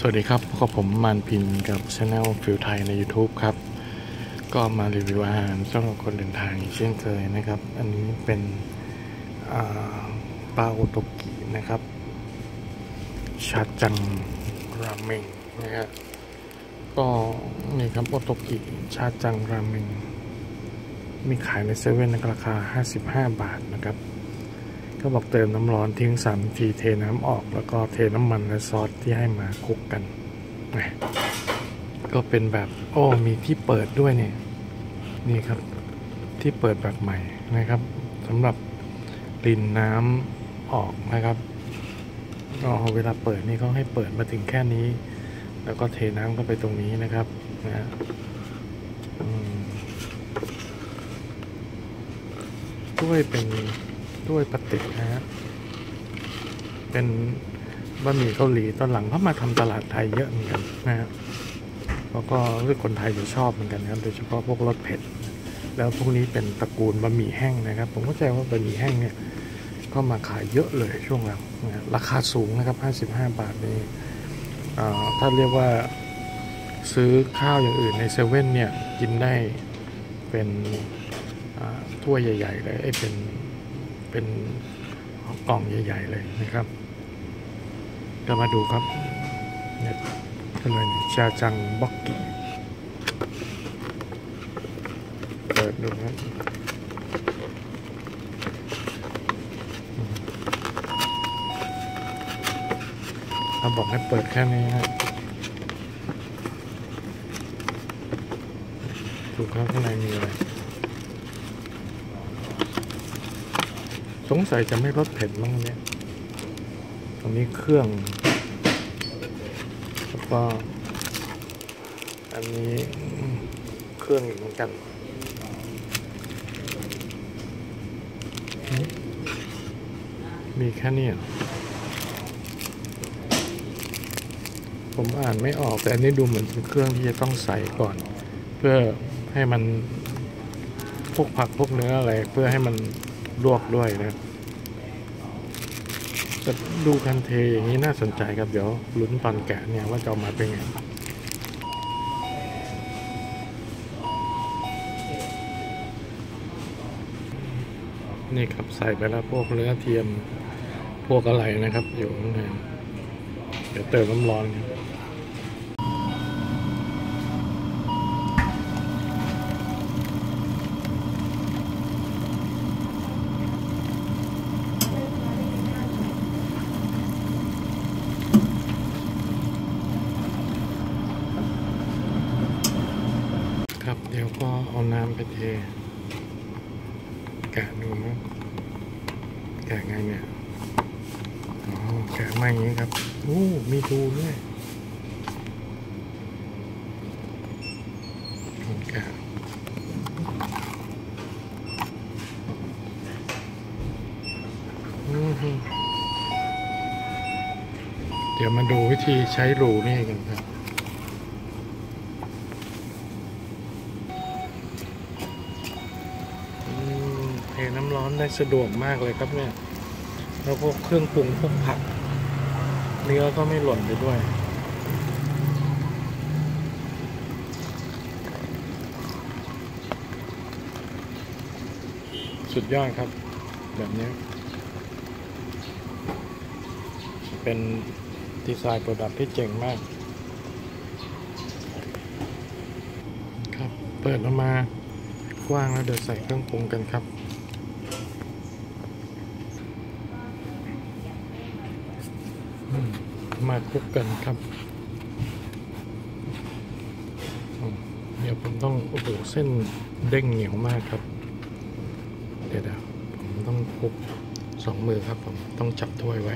สวัสดีครับพบกับผมมานพินกับช anel ฟิวไทยใน YouTube ครับ ก็มารีวิวอาหารสำหรับคนเดินทางเช่นเคยนะครับ อันนี้เป็นปลาโอโตกินะครับ ชาจังราเมงนะครับก็นี่ครับโอโตกิชาจังราเมงมีขายในเซเว่นในราคา 55 บาทนะครับ ก็บอกเติมน้ำร้อนทิ้งสามนาทีเทน้ำออกแล้วก็เทน้ำมันและซอสที่ให้มาคลุกกันนะก็เป็นแบบโอ้มีที่เปิดด้วยเนี่ยนี่ครับที่เปิดแบบใหม่นะครับสำหรับรินน้ำออกนะครับก็เวลาเปิดนี่เขาให้เปิดมาถึงแค่นี้ แล้วก็เทน้ำเข้าไปตรงนี้นะครับนะด้วยเป็น ด้วยปฏิกนะฮะเป็นบะหมี่เกาหลีตอนหลังเขามาทำตลาดไทยเยอะเหมือนกันนะฮะแล้วก็รู้สึกคนไทยจะชอบเหมือนกันนะครับโดยเฉพาะพวกรสเผ็ด แล้วพวกนี้เป็นตระกูลบะหมี่แห้งนะครับ ผมเข้าใจว่าบะหมี่แห้งเนี่ยก็มาขายเยอะเลยช่วงหลังนะราคาสูงนะครับ 55 บาทนี่ถ้าเรียกว่าซื้อข้าวอย่างอื่นในเซเว่นเนี่ยกินได้เป็นถ้วยใหญ่ ๆ เลยเอ้ยเป็น เป็นกล่องใหญ่ ๆ เลยนะครับก็มาดูครับเนี่ยก็เลยชาจังบ็อกกี้เปิดดูครับเขาบอกให้เปิดแค่นี้ครับดูครับข้างในมีอะไร สงสัยจะไม่รสเผ็ดมั้งเนี่ยตรงนี้เครื่องแล้วก็อันนี้เครื่องอีกเหมือนกันมีแค่นี้ผมอ่านไม่ออกแต่อันนี้ดูเหมือนเป็นเครื่องที่จะต้องใส่ก่อน เพื่อให้มันพวกผักพวกเนื้ออะไรเพื่อให้มัน ลวกด้วยนะแต่ดูการเทอย่างนี้น่าสนใจครับ เดี๋ยวลุ้นตอนแกะเนี่ยว่าจะออกมาเป็นไงนี่ครับใส่ไปแล้วพวกเนื้อเทียมพวกอะไรนะครับ อยู่ข้างในเดี๋ยวเติมน้ำร้อนครับ ครับ เดี๋ยวก็เอาน้ำไปเทแกะดูนะแกะไงเนี่ยอ๋อแกะมาอย่างนี้ครับโอ้มีดูด้วยแกะเดี๋ยวมาดูวิธีใช้รูนี่กันครับ อืมเทน้ำร้อนได้สะดวกมากเลยครับเนี่ย แล้วพวกเครื่องปรุงพวกผัก เนื้อก็ไม่หล่นไปด้วยสุดยอดครับ แบบนี้ เป็นดีไซน์โปรดักที่เจ๋งมาก ครับ เปิดออกมากว้างแล้วเดี๋ยวใส่เครื่องปรุงกันครับ มาคุกกันครับเดี๋ยวผมต้องโอ้โหเส้นเด้งเหนียวมากครับ เดี๋ยวผมต้องคุกสองมือครับผมต้องจับถ้วยไว้